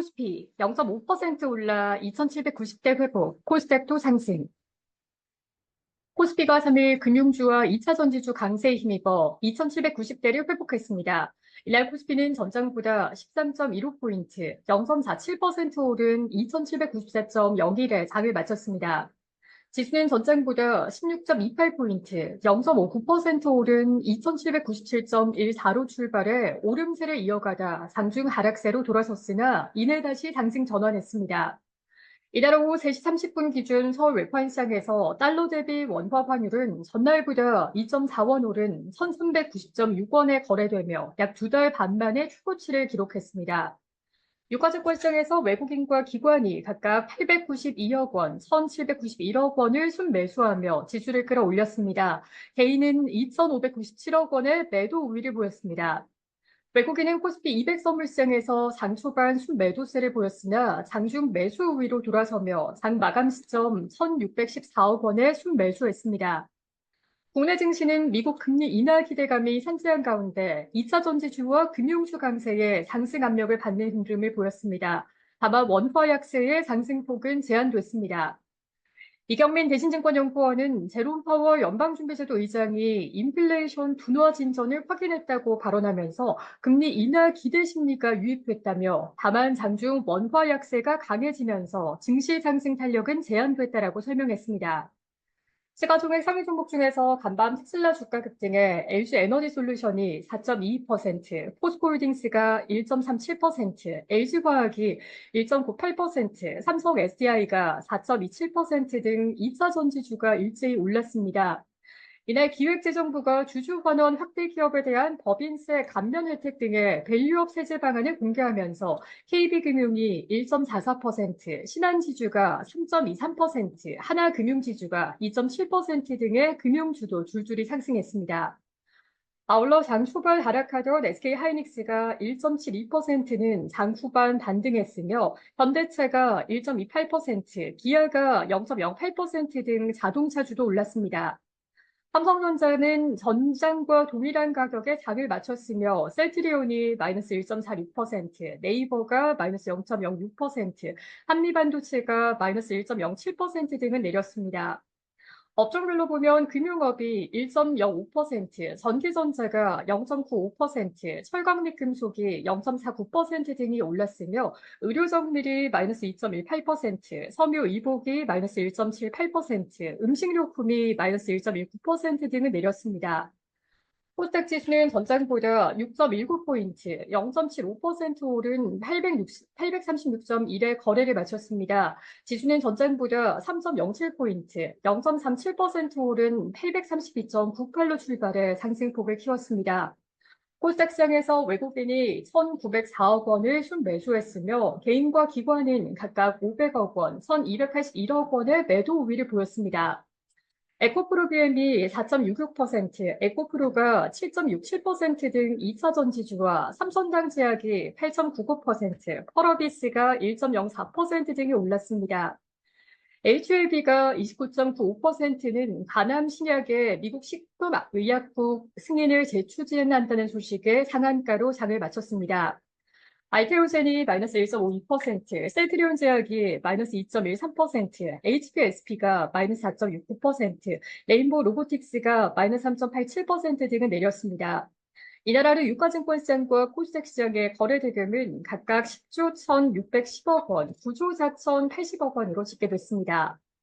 코스피 0.5% 올라 2,790대 회복, 코스닥도 상승. 코스피가 3일 금융주와 2차 전지주 강세에 힘입어 2,790대를 회복했습니다. 이날 코스피는 전장보다 13.15포인트, 0.47% 오른 2,794.01에 장을 마쳤습니다. 지수는 전장보다 16.28포인트, 0.59% 오른 2,797.14로 출발해 오름세를 이어가다 장중 하락세로 돌아섰으나 이내 다시 상승 전환했습니다. 이달 오후 3시 30분 기준 서울 외환시장에서 달러 대비 원화 환율은 전날보다 2.4원 오른 1,390.6원에 거래되며 약 두 달 반 만에 최고치를 기록했습니다. 유가증권시장에서 외국인과 기관이 각각 892억 원, 1,791억 원을 순매수하며 지수를 끌어올렸습니다. 개인은 2,597억 원의 매도 우위를 보였습니다. 외국인은 코스피 200 선물시장에서 장 초반 순매도세를 보였으나 장중 매수 우위로 돌아서며 장 마감 시점 1,614억 원에 순매수했습니다. 국내 증시는 미국 금리 인하 기대감이 산재한 가운데 2차 전지주와 금융주 강세에 상승 압력을 받는 흐름을 보였습니다. 다만 원화 약세의 상승폭은 제한됐습니다. 이경민 대신증권연구원은 제롬 파월 연방준비제도 의장이 인플레이션 둔화 진전을 확인했다고 발언하면서 금리 인하 기대 심리가 유입됐다며 다만 장중 원화 약세가 강해지면서 증시 상승 탄력은 제한됐다라고 설명했습니다. 시가총액 상위 종목 중에서 간밤 테슬라 주가 급등에 LG 에너지 솔루션이 4.22%, 포스코홀딩스가 1.37%, LG화학이 1.98%, 삼성 SDI가 4.27%등 2차 전지주가 일제히 올랐습니다. 이날 기획재정부가 주주환원 확대 기업에 대한 법인세 감면 혜택 등의 밸류업 세제 방안을 공개하면서 KB금융이 1.44%, 신한지주가 3.23%, 하나금융지주가 2.7% 등의 금융주도 줄줄이 상승했습니다. 아울러 장 초반 하락하던 SK하이닉스가 1.72%는 장 후반 반등했으며 현대차가 1.28%, 기아가 0.08%등 자동차 주도 올랐습니다. 삼성전자는 전장과 동일한 가격에 장을 마쳤으며 셀트리온이 마이너스 1.46%, 네이버가 마이너스 0.06%, 한미반도체가 마이너스 1.07% 등을 내렸습니다. 업종별로 보면 금융업이 1.05%, 전기전자가 0.95%, 철강립금속이 0.49% 등이 올랐으며 의료정밀이 마이너스 2.18%, 섬유 이복이 마이너스 1.78%, 음식료품이 마이너스 1.19% 등을 내렸습니다. 코스닥 지수는 전장보다 6.19포인트, 0.75% 오른 860, 836.1에 거래를 마쳤습니다. 지수는 전장보다 3.07포인트, 0.37% 오른 832.98로 출발해 상승폭을 키웠습니다. 코스닥 시장에서 외국인이 1,904억 원을 순 매수했으며 개인과 기관은 각각 500억 원, 1,281억 원의 매도 우위를 보였습니다. 에코프로 BM이 4.66%, 에코프로가 7.67%등 2차 전지주와 삼성당제약이 8.99%, 펄어비스가 1.04% 등이 올랐습니다. HLB가 29.95%는 가남 신약의 미국 식품의약국 승인을 재추진한다는 소식에 상한가로 장을 마쳤습니다. 알테오젠이 마이너스 1.52%, 셀트리온 제약이 마이너스 2.13%, HPSP가 마이너스 4.69%, 레인보우 로보틱스가 마이너스 3.87% 등을 내렸습니다. 하루 유가증권시장과 코스닥 시장의 거래 대금은 각각 10조 1,610억 원, 9조 4,080억 원으로 집계됐습니다.